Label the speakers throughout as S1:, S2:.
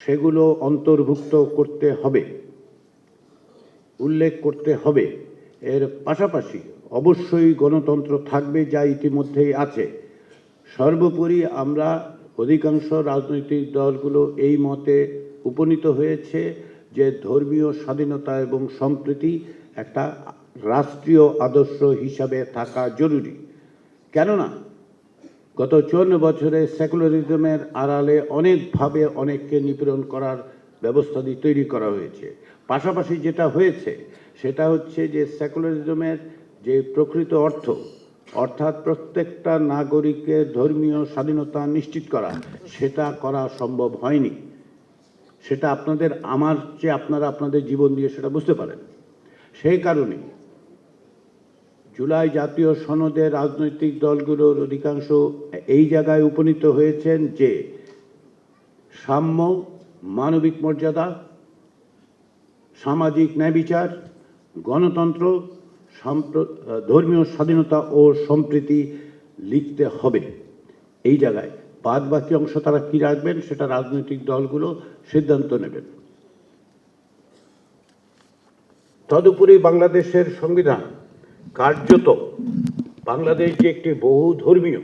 S1: সেগুলো অন্তর্ভুক্ত করতে হবে, উল্লেখ করতে হবে। এর পাশাপাশি অবশ্যই গণতন্ত্র থাকবে যা ইতিমধ্যেই আছে। সর্বোপরি আমরা অধিকাংশ রাজনৈতিক দলগুলো এই মতে উপনীত হয়েছে যে ধর্মীয় স্বাধীনতা এবং সম্প্রীতি একটা রাষ্ট্রীয় আদর্শ হিসাবে থাকা জরুরি। কেননা গত চুয়ান্ন বছরে সেকুলারিজমের আড়ালে অনেকভাবে অনেককে নিপীড়ন করার ব্যবস্থা দিয়ে তৈরি করা হয়েছে। পাশাপাশি যেটা হয়েছে, সেটা হচ্ছে যে সেকুলারিজমের যে প্রকৃত অর্থ, অর্থাৎ প্রত্যেকটা নাগরিকের ধর্মীয় স্বাধীনতা নিশ্চিত করা, সেটা করা সম্ভব হয়নি। সেটা আপনাদের, আমার চেয়ে আপনারা আপনাদের জীবন দিয়ে সেটা বুঝতে পারেন। সেই কারণে জুলাই জাতীয় সনদে রাজনৈতিক দলগুলোর অধিকাংশ এই জায়গায় উপনীত হয়েছেন যে সাম্য, মানবিক মর্যাদা, সামাজিক ন্যায় বিচার, গণতন্ত্র ধর্মীয় স্বাধীনতা ও সম্প্রীতি লিখতে হবে। এই জায়গায় বাদ বাকি অংশ তারা কি রাখবেন, সেটা রাজনৈতিক দলগুলো সিদ্ধান্ত নেবেন। তদুপরি বাংলাদেশের সংবিধান কার্যত বাংলাদেশ যে একটি বহু ধর্মীয়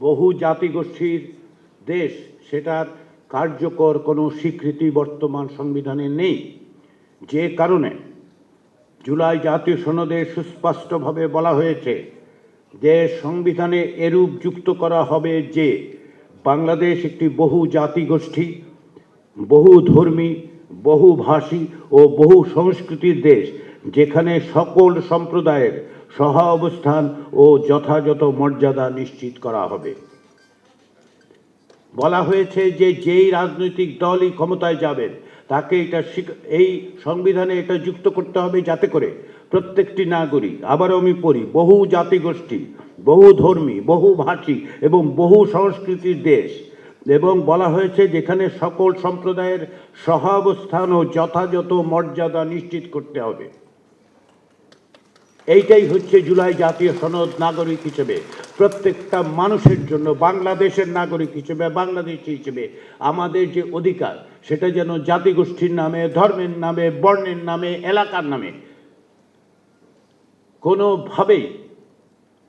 S1: বহু জাতিগোষ্ঠীর দেশ, সেটার কার্যকর কোনো স্বীকৃতি বর্তমান সংবিধানে নেই। যে কারণে জুলাই জাতীয় সনদে সুস্পষ্টভাবে বলা হয়েছে যে সংবিধানে এরূপ যুক্ত করা হবে যে বাংলাদেশ একটি বহু জাতিগোষ্ঠী বহু ধর্মী বহু ভাষী ও বহু সংস্কৃতির দেশ যেখানে সকল সম্প্রদায়ের সহ অবস্থান ও যথাযথ মর্যাদা নিশ্চিত করা হবে। বলা হয়েছে যে যেই রাজনৈতিক দলই ক্ষমতায় যাবেন, তাকে এটা এই সংবিধানে এটা যুক্ত করতে হবে যাতে করে প্রত্যেকটি নাগরিক, আবারও আমি পড়ি, বহু জাতিগোষ্ঠী, বহু ধর্মী, বহু ভাষী এবং বহু সংস্কৃতির দেশ এবং বলা হয়েছে যেখানে সকল সম্প্রদায়ের সহাবস্থান ও যথাযথ মর্যাদা নিশ্চিত করতে হবে। এইটাই হচ্ছে জুলাই জাতীয় সনদ নাগরিক হিসেবে। প্রত্যেকটা মানুষের জন্য, বাংলাদেশের নাগরিক হিসেবে, বাংলাদেশি হিসেবে আমাদের যে অধিকার, সেটা যেন জাতিগোষ্ঠীর নামে, ধর্মের নামে, বর্ণের নামে, এলাকার নামে কোনোভাবেই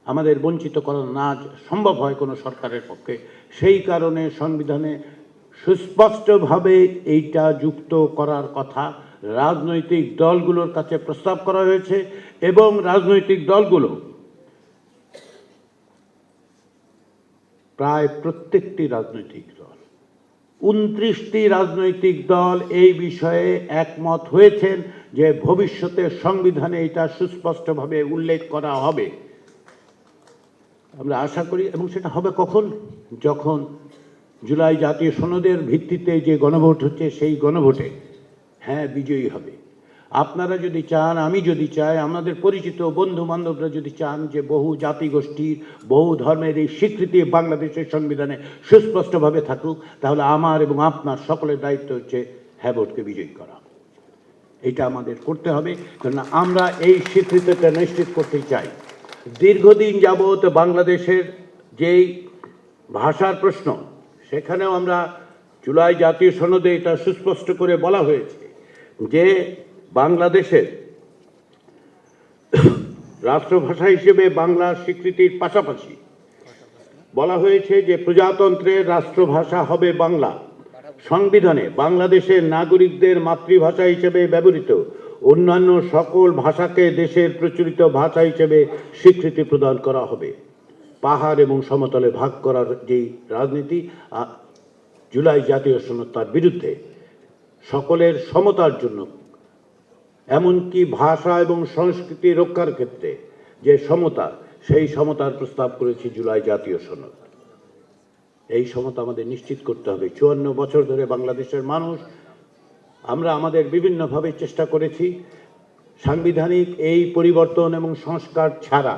S1: আমাদের বঞ্চিত করা না সম্ভব হয় কোনো সরকারের পক্ষে। সেই কারণে সংবিধানে সুস্পষ্টভাবে এইটা যুক্ত করার কথা। রাজনৈতিক দলগুলোর কাছে প্রস্তাব করা হয়েছে এবং রাজনৈতিক দলগুলো প্রায় প্রত্যেকটি রাজনৈতিক দল, উনত্রিশটি রাজনৈতিক দল এই বিষয়ে একমত হয়েছেন যে ভবিষ্যতে সংবিধানে এটা সুস্পষ্টভাবে উল্লেখ করা হবে। আমরা আশা করি, এবং সেটা হবে কখন? যখন জুলাই জাতীয় সনদের ভিত্তিতে যে গণভোট হচ্ছে সেই গণভোটে। হ্যাঁ বিজয়ী হবে। আপনারা যদি চান, আমি যদি চাই, আমাদের পরিচিত বন্ধু বান্ধবরা যদি চান যে বহু জাতিগোষ্ঠীর, বহু ধর্মের এই স্বীকৃতি বাংলাদেশের সংবিধানে সুস্পষ্টভাবে থাকুক, তাহলে আমার এবং আপনার সকলের দায়িত্ব হচ্ছে হ্যাঁ বিজয়ী করা। এটা আমাদের করতে হবে। কারণ আমরা এই স্বীকৃতিটা নিশ্চিত করতে চাই। দীর্ঘদিন যাবৎ বাংলাদেশের যেই ভাষার প্রশ্ন, সেখানেও আমরা জুলাই জাতীয় সনদে এটা সুস্পষ্ট করে বলা হয়েছে। যে বাংলাদেশের রাষ্ট্রভাষা হিসেবে বাংলা স্বীকৃতির পাশাপাশি বলা হয়েছে যে প্রজাতন্ত্রের রাষ্ট্রভাষা হবে বাংলা। সংবিধানে বাংলাদেশের নাগরিকদের মাতৃভাষা হিসেবে ব্যবহৃত অন্যান্য সকল ভাষাকে দেশের প্রচলিত ভাষা হিসেবে স্বীকৃতি প্রদান করা হবে। পাহাড় এবং সমতলে ভাগ করার যেই রাজনীতি জুলাই জাতীয় সনদ তার বিরুদ্ধে সকলের সমতার জন্য, এমনকি ভাষা এবং সংস্কৃতি রক্ষার ক্ষেত্রে যে সমতা, সেই সমতার প্রস্তাব করেছি জুলাই জাতীয় সনদ। এই সমতা আমাদের নিশ্চিত করতে হবে। চুয়ান্ন বছর ধরে বাংলাদেশের মানুষ, আমরা আমাদের বিভিন্নভাবে চেষ্টা করেছি সাংবিধানিক এই পরিবর্তন এবং সংস্কার ছাড়া,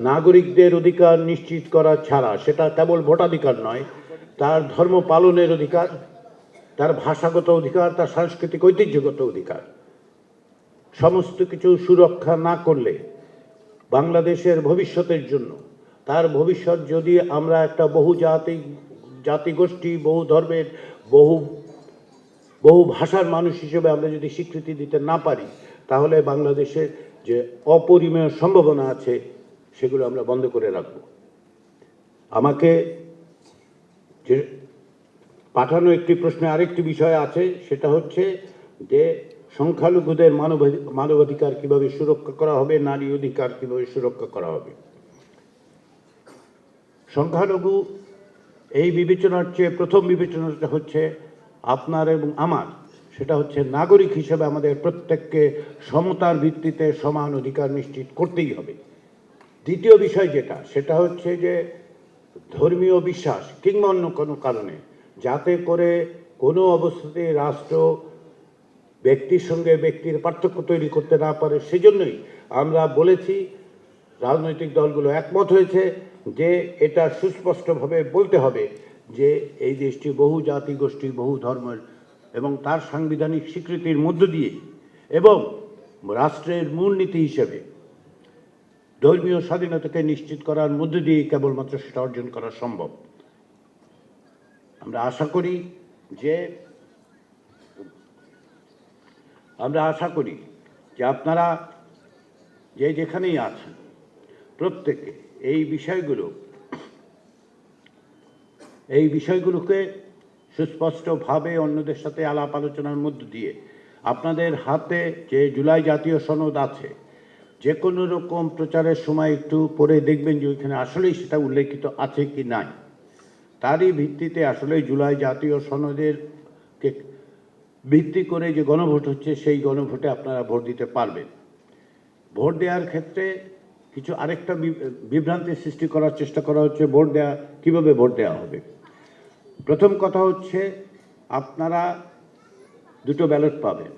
S1: নাগরিকদের অধিকার নিশ্চিত করা ছাড়া, সেটা কেবল ভোটাধিকার নয়, তার ধর্ম পালনের অধিকার তার ভাষাগত অধিকার, তার সাংস্কৃতিক ঐতিহ্যগত অধিকার। সমস্ত কিছু সুরক্ষা না করলে বাংলাদেশের ভবিষ্যতের জন্য, তার ভবিষ্যৎ যদি আমরা একটা বহু জাতি জাতিগোষ্ঠী বহু ধর্মের বহু বহু ভাষার মানুষ হিসেবে আমরা যদি স্বীকৃতি দিতে না পারি, তাহলে বাংলাদেশের যে অপরিমেয় সম্ভাবনা আছে, সেগুলো আমরা বন্ধ করে রাখব। আমাকে যে পাঠানো একটি প্রশ্নে আরেকটি বিষয় আছে, সেটা হচ্ছে যে সংখ্যালঘুদের মানব মানবাধিকার কীভাবে সুরক্ষা করা হবে, নারী অধিকার কীভাবে সুরক্ষা করা হবে? সংখ্যালঘু এই বিবেচনার চেয়ে প্রথম বিবেচনাটা হচ্ছে আপনার এবং আমার। সেটা হচ্ছে নাগরিক হিসেবে আমাদের প্রত্যেককে সমতার ভিত্তিতে সমান অধিকার নিশ্চিত করতেই হবে। দ্বিতীয় বিষয় যেটা, সেটা হচ্ছে যে ধর্মীয় বিশ্বাস কিংবা অন্য কোনো কারণে যাতে করে কোনো অবস্থাতে রাষ্ট্র ব্যক্তির সঙ্গে ব্যক্তির পার্থক্য তৈরি করতে না পারে, সেজন্যই আমরা বলেছি, রাজনৈতিক দলগুলো একমত হয়েছে যে এটা সুস্পষ্টভাবে বলতে হবে যে এই দেশটি বহু জাতি গোষ্ঠী, বহু ধর্মের এবং তার সাংবিধানিক স্বীকৃতির মধ্য দিয়ে এবং রাষ্ট্রের মূলনীতি হিসেবে ধর্মীয় স্বাধীনতাকে নিশ্চিত করার মধ্য দিয়ে কেবলমাত্র সেটা অর্জন করা সম্ভব। আমরা আশা করি যে, আমরা আশা করি যে আপনারা যে যেখানেই আছেন, প্রত্যেকে এই বিষয়গুলো, এই বিষয়গুলোকে সুস্পষ্টভাবে অন্যদের সাথে আলাপ আলোচনার মধ্য দিয়ে আপনাদের হাতে যে জুলাই জাতীয় সনদ আছে যে কোনো রকম প্রচারের সময় একটু পরে দেখবেন যে ওইখানে আসলেই সেটা উল্লেখিত আছে কি নাই। তারই ভিত্তিতে আসলে জুলাই জাতীয় সনদের কে ভিত্তি করে যে গণভোট হচ্ছে, সেই গণভোটে আপনারা ভোট দিতে পারবেন। ভোট দেওয়ার ক্ষেত্রে কিছু আরেকটা বিভ্রান্তির সৃষ্টি করার চেষ্টা করা হচ্ছে, ভোট দেওয়া কীভাবে ভোট দেওয়া হবে? প্রথম কথা হচ্ছে, আপনারা দুটো ব্যালট পাবেন।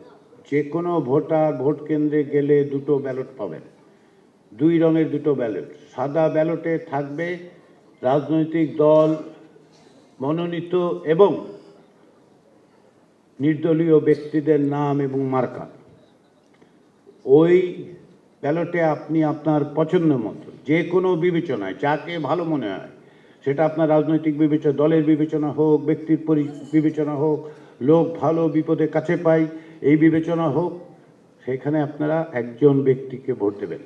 S1: যে কোনো ভোটার ভোট কেন্দ্রে গেলে দুটো ব্যালট পাবেন। দুই রঙের দুটো ব্যালট। সাদা ব্যালটে থাকবে রাজনৈতিক দল মনোনীত এবং নির্দলীয় ব্যক্তিদের নাম এবং মার্কা। ওই ব্যালটে আপনি আপনার পছন্দ মতো যে কোনো বিবেচনায়, যাকে ভালো মনে হয়, সেটা আপনার রাজনৈতিক বিবেচনা, দলের বিবেচনা হোক, ব্যক্তির পরি, বিবেচনা হোক, লোক ভালো বিপদে কাছে পাই, এই বিবেচনা হোক, সেখানে আপনারা একজন ব্যক্তিকে ভোট দেবেন।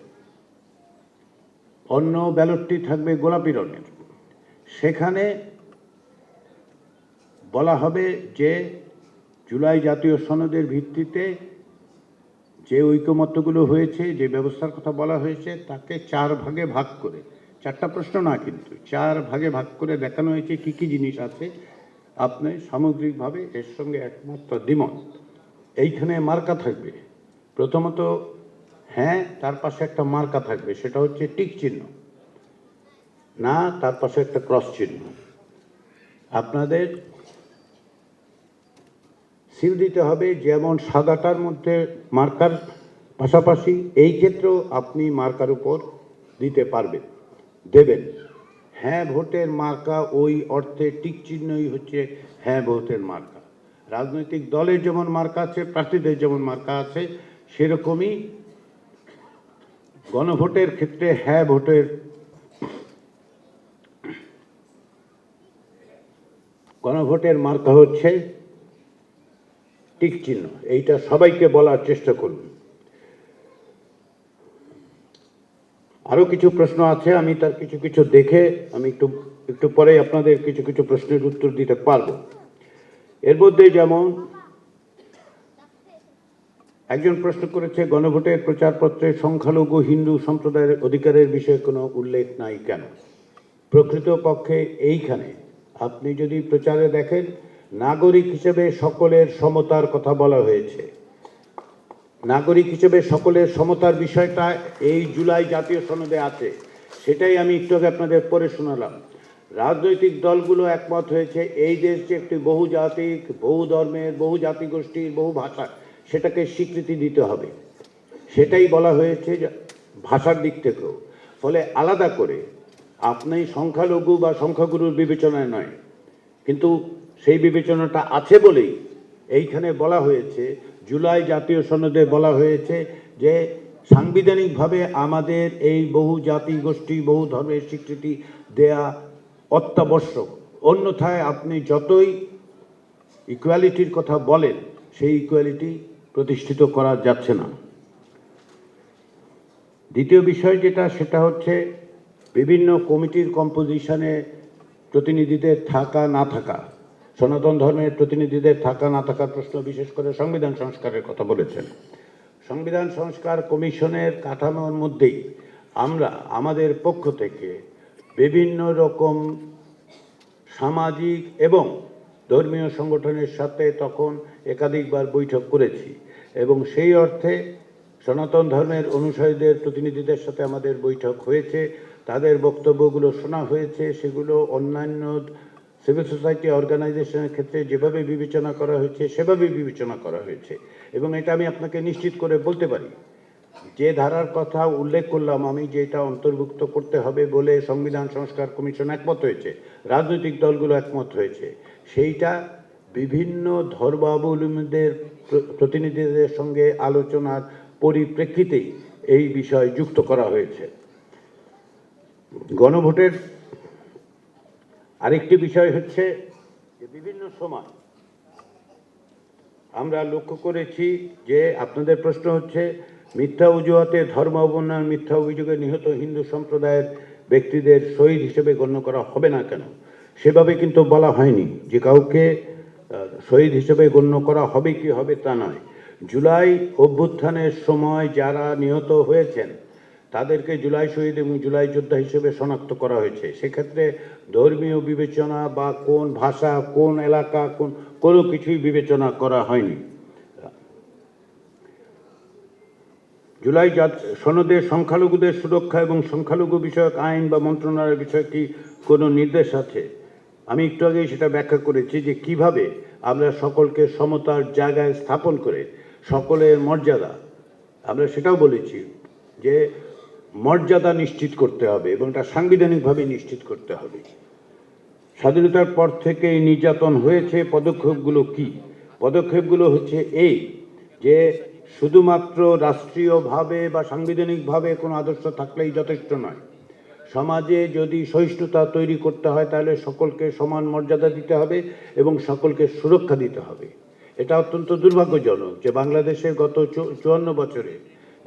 S1: অন্য ব্যালটটি থাকবে গোলাপি রঙের। সেখানে বলা হবে যে জুলাই জাতীয় সনদের ভিত্তিতে যে ঐকমত্যগুলো হয়েছে, যে ব্যবস্থার কথা বলা হয়েছে, তাকে চার ভাগে ভাগ করে, চারটা প্রশ্ন না কিন্তু, চার ভাগে ভাগ করে দেখানো হয়েছে কী কী জিনিস আছে, আপনি সামগ্রিকভাবে এর সঙ্গে একমাত্র দ্বিমত। এইখানে মার্কা থাকবে। প্রথমত হ্যাঁ তার পাশে একটা মার্কা থাকবে, সেটা হচ্ছে টিক চিহ্ন। না, তার পাশে একটা ক্রস চিহ্ন। আপনাদের সিল দিতে হবে, যেমন সাদাটার মধ্যে মার্কার পাশাপাশি এই ক্ষেত্রেও আপনি মার্কার উপর দিতে পারবেন, দেবেন। হ্যাঁ ভোটের মার্কা, ওই অর্থে টিক চিহ্নই হচ্ছে হ্যাঁ ভোটের মার্কা। রাজনৈতিক দলের যেমন মার্কা আছে, প্রার্থীদের যেমন মার্কা আছে, সেরকমই গণভোটের ক্ষেত্রে হ্যাঁ ভোটের গণভোটের মার্কা হচ্ছে টিক চিহ্ন। এইটা সবাইকে বলার চেষ্টা করুন। আরও কিছু প্রশ্ন আছে, আমি তার কিছু কিছু দেখে আমি একটু একটু পরে আপনাদের কিছু কিছু প্রশ্নের উত্তর দিতে পারব। এর মধ্যে যেমন, একজন প্রশ্ন করেছে, গণভোটের প্রচারপত্রে সংখ্যালঘু হিন্দু সম্প্রদায়ের অধিকারের বিষয়ে কোনো উল্লেখ নাই কেন? প্রকৃতপক্ষে এইখানে আপনি যদি প্রচারে দেখেন নাগরিক হিসেবে সকলের সমতার কথা বলা হয়েছে। নাগরিক হিসেবে সকলের সমতার বিষয়টা এই জুলাই জাতীয় সনদে আছে। সেটাই আমি একটু আগে আপনাদের পড়ে শোনালাম। রাজনৈতিক দলগুলো একমত হয়েছে, এই দেশ যে একটি বহু জাতিক বহু ধর্মের বহু জাতিগোষ্ঠীর বহু ভাষা সেটাকে স্বীকৃতি দিতে হবে। সেটাই বলা হয়েছে ভাষার দিক থেকেও। ফলে আলাদা করে, আপনি সংখ্যালঘু বা সংখ্যাগুরুর বিবেচনায় নয়। কিন্তু সেই বিবেচনাটা আছে বলেই এইখানে বলা হয়েছে, জুলাই জাতীয় সনদে বলা হয়েছে যে সাংবিধানিকভাবে আমাদের এই বহু জাতি গোষ্ঠী, বহু ধর্মের স্বীকৃতি দেয়া অত্যাবশ্যক। অন্যথায় আপনি যতই ইকুয়ালিটির কথা বলেন, সেই ইকুয়ালিটি প্রতিষ্ঠিত করা যাচ্ছে না। দ্বিতীয় বিষয় যেটা, সেটা হচ্ছে বিভিন্ন কমিটির কম্পোজিশনে প্রতিনিধিদের থাকা, না থাকা। সনাতন ধর্মের প্রতিনিধিদের থাকা না থাকার প্রশ্ন, বিশেষ করে সংবিধান সংস্কারের কথা বলেছেন। সংবিধান সংস্কার কমিশনের কাঠামোর মধ্যেই আমরা, আমাদের পক্ষ থেকে বিভিন্ন রকম সামাজিক এবং ধর্মীয় সংগঠনের সাথে তখন একাধিকবার বৈঠক করেছি এবং সেই অর্থে সনাতন ধর্মের অনুসারীদের প্রতিনিধিদের সাথে আমাদের বৈঠক হয়েছে। তাদের বক্তব্যগুলো শোনা হয়েছে, সেগুলো অন্যান্য সিভিল সোসাইটি অর্গানাইজেশনের ক্ষেত্রে যেভাবে বিবেচনা করা হয়েছে, সেভাবে বিবেচনা করা হয়েছে। এবং এটা আমি আপনাকে নিশ্চিত করে বলতে পারি, যে ধারার কথা উল্লেখ করলাম আমি যেটা অন্তর্ভুক্ত করতে হবে বলে সংবিধান সংস্কার কমিশন একমত হয়েছে, রাজনৈতিক দলগুলো একমত হয়েছে। সেইটা বিভিন্ন ধর্মাবলম্বীদের প্রতিনিধিদের সঙ্গে আলোচনার পরিপ্রেক্ষিতেই এই বিষয় যুক্ত করা হয়েছে। গণভোটের আরেকটি বিষয় হচ্ছে যে বিভিন্ন সময় আমরা লক্ষ্য করেছি যে আপনাদের প্রশ্ন হচ্ছে, মিথ্যা অজুহাতে ধর্ম অবনয়ন মিথ্যা অভিযোগে নিহত হিন্দু সম্প্রদায়ের ব্যক্তিদের শহীদ হিসেবে গণ্য করা হবে না কেন? সেভাবে কিন্তু বলা হয়নি যে কাউকে শহীদ হিসেবে গণ্য করা হবে কি হবে তা নয়। জুলাই অভ্যুত্থানের সময় যারা নিহত হয়েছেন তাদেরকে জুলাই শহীদ এবং জুলাই যোদ্ধা হিসেবে শনাক্ত করা হয়েছে। সেক্ষেত্রে ধর্মীয় বিবেচনা বা কোন ভাষা, কোন এলাকা, কোন, কোনো কিছুই বিবেচনা করা হয়নি। জুলাই সনদে সংখ্যালঘুদের সুরক্ষা এবং সংখ্যালঘু বিষয়ক আইন বা মন্ত্রণালয়ের বিষয়ে কি কোনো নির্দেশ আছে? আমি একটু আগেই সেটা ব্যাখ্যা করেছি যে কীভাবে আমরা সকলকে সমতার জায়গায় স্থাপন করে সকলের মর্যাদা, আমরা সেটাও বলেছি যে মর্যাদা নিশ্চিত করতে হবে এবং এটা সাংবিধানিকভাবে নিশ্চিত করতে হবে। স্বাধীনতার পর থেকে নির্যাতন হয়েছে, পদক্ষেপগুলো কি? পদক্ষেপগুলো হচ্ছে এই যে শুধুমাত্র রাষ্ট্রীয়ভাবে বা সাংবিধানিকভাবে কোনো আদর্শ থাকলেই যথেষ্ট নয়। সমাজে যদি সহিষ্ণুতা তৈরি করতে হয়, তাহলে সকলকে সমান মর্যাদা দিতে হবে এবং সকলকে সুরক্ষা দিতে হবে। এটা অত্যন্ত দুর্ভাগ্যজনক যে বাংলাদেশে গত চুয়ান্ন বছরে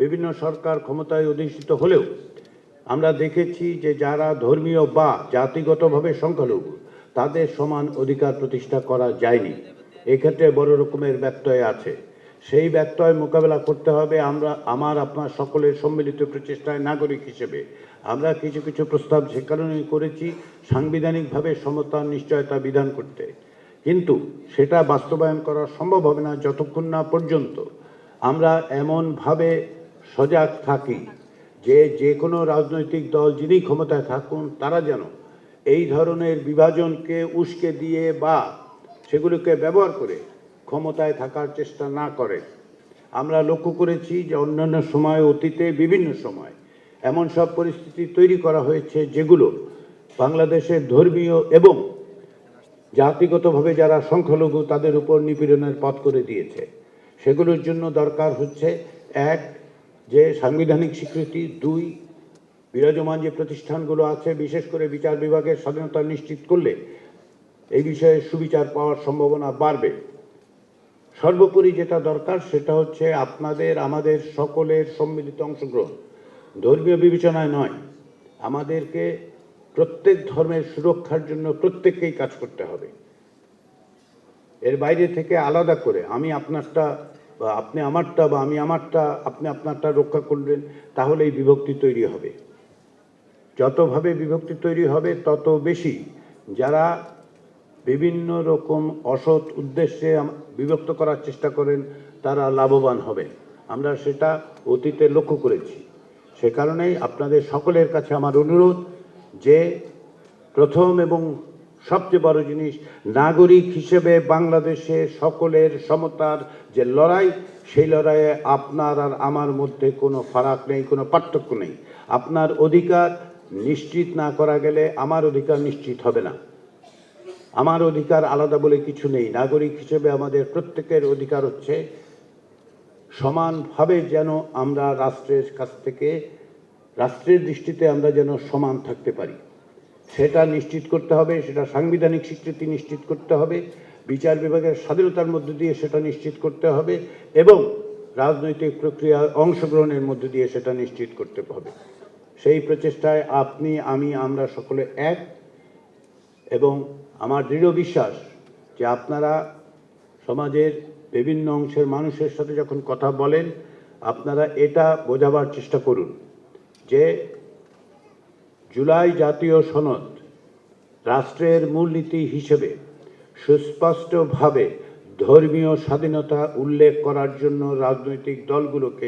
S1: বিভিন্ন সরকার ক্ষমতায় অধিষ্ঠিত হলেও আমরা দেখেছি যে যারা ধর্মীয় বা জাতিগতভাবে সংখ্যালঘু, তাদের সমান অধিকার প্রতিষ্ঠা করা যায়নি। এক্ষেত্রে বড় রকমের ব্যত্যয় আছে। সেই ব্যত্যয় মোকাবেলা করতে হবে আমরা, আমার, আপনার সকলের সম্মিলিত প্রচেষ্টায় নাগরিক হিসেবে। আমরা কিছু কিছু প্রস্তাব সে কারণেই করেছি, সাংবিধানিকভাবে সমতার নিশ্চয়তা বিধান করতে। কিন্তু সেটা বাস্তবায়ন করা সম্ভব হবে না যতক্ষণ না পর্যন্ত আমরা এমনভাবে সজাগ থাকি যে যে কোনো রাজনৈতিক দল যিনি ক্ষমতায় থাকুন, তারা যেন এই ধরনের বিভাজনকে উস্কে দিয়ে বা সেগুলোকে ব্যবহার করে ক্ষমতায় থাকার চেষ্টা না করে। আমরা লক্ষ্য করেছি যে অন্যান্য সময়, অতীতে বিভিন্ন সময় এমন সব পরিস্থিতি তৈরি করা হয়েছে যেগুলো বাংলাদেশের ধর্মীয় এবং জাতিগতভাবে যারা সংখ্যালঘু তাদের উপর নিপীড়নের পথ করে দিয়েছে। সেগুলোর জন্য দরকার হচ্ছে, এক যে সাংবিধানিক স্বীকৃতি দুই বিরাজমান যে প্রতিষ্ঠানগুলো আছে, বিশেষ করে বিচার বিভাগের স্বাধীনতা নিশ্চিত করলে এই বিষয়ে সুবিচার পাওয়ার সম্ভাবনা বাড়বে। সর্বোপরি যেটা দরকার সেটা হচ্ছে আপনাদের, আমাদের সকলের সম্মিলিত অংশগ্রহণ। ধর্মীয় বিবেচনায় নয়, আমাদেরকে প্রত্যেক ধর্মের সুরক্ষার জন্য প্রত্যেককেই কাজ করতে হবে। এর বাইরে থেকে আলাদা করে আমি আপনারটা আপনি আমারটা বা আমি আমারটা, আপনি আপনারটা রক্ষা করলেন, তাহলে এই বিভক্তি তৈরি হবে। যতভাবে বিভক্তি তৈরি হবে, তত বেশি যারা বিভিন্ন রকম অসৎ উদ্দেশ্যে বিভক্ত করার চেষ্টা করেন, তারা লাভবান হবেন। আমরা সেটা অতীতে লক্ষ্য করেছি। সে কারণেই আপনাদের সকলের কাছে আমার অনুরোধ যে প্রথম এবং সবচেয়ে বড় জিনিস, নাগরিক হিসেবে বাংলাদেশে সকলের সমতার যে লড়াই, সেই লড়াইয়ে আপনার আর আমার মধ্যে কোনো ফারাক নেই, কোনো পার্থক্য নেই। আপনার অধিকার নিশ্চিত না করা গেলে আমার অধিকার নিশ্চিত হবে না। আমার অধিকার আলাদা বলে কিছু নেই। নাগরিক হিসেবে আমাদের প্রত্যেকের অধিকার হচ্ছে সমানভাবে যেন আমরা রাষ্ট্রের কাছ থেকে, রাষ্ট্রের দৃষ্টিতে আমরা যেন সমান থাকতে পারি। সেটা নিশ্চিত করতে হবে, সেটা সাংবিধানিক স্বীকৃতি নিশ্চিত করতে হবে, বিচার বিভাগের স্বাধীনতার মধ্য দিয়ে সেটা নিশ্চিত করতে হবে এবং রাজনৈতিক প্রক্রিয়ার অংশগ্রহণের মধ্য দিয়ে সেটা নিশ্চিত করতে হবে। সেই প্রচেষ্টায় আপনি, আমি, আমরা সকলে এক এবং আমার দৃঢ় বিশ্বাস যে আপনারা সমাজের বিভিন্ন অংশের মানুষের সাথে যখন কথা বলেন, আপনারা এটা বোঝাবার চেষ্টা করুন যে জুলাই জাতীয় সনদ রাষ্ট্রের মূলনীতি হিসেবে সুস্পষ্টভাবে ধর্মীয় স্বাধীনতা উল্লেখ করার জন্য রাজনৈতিক দলগুলোকে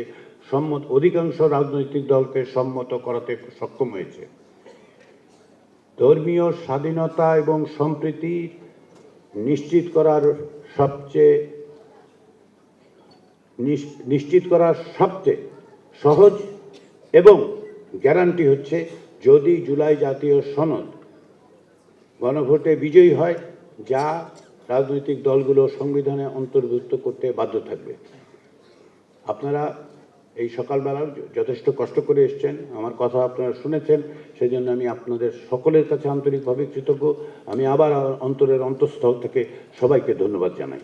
S1: সম্মত, অধিকাংশ রাজনৈতিক দলকে সম্মত করাতে সক্ষম হয়েছে। ধর্মীয় স্বাধীনতা এবং সম্প্রীতি নিশ্চিত করার সবচেয়ে নিশ্চিত করার সবচেয়ে সহজ এবং গ্যারান্টি হচ্ছে যদি জুলাই জাতীয় সনদ গণভোটে বিজয়ী হয়, যা রাজনৈতিক দলগুলো সংবিধানে অন্তর্ভুক্ত করতে বাধ্য থাকবে। আপনারা এই সকালবেলাও যথেষ্ট কষ্ট করে এসছেন, আমার কথা আপনারা শুনেছেন সেই জন্য আমি আপনাদের সকলের কাছে আন্তরিকভাবে কৃতজ্ঞ। আমি আবার অন্তরের অন্তঃস্থল থেকে সবাইকে ধন্যবাদ জানাই।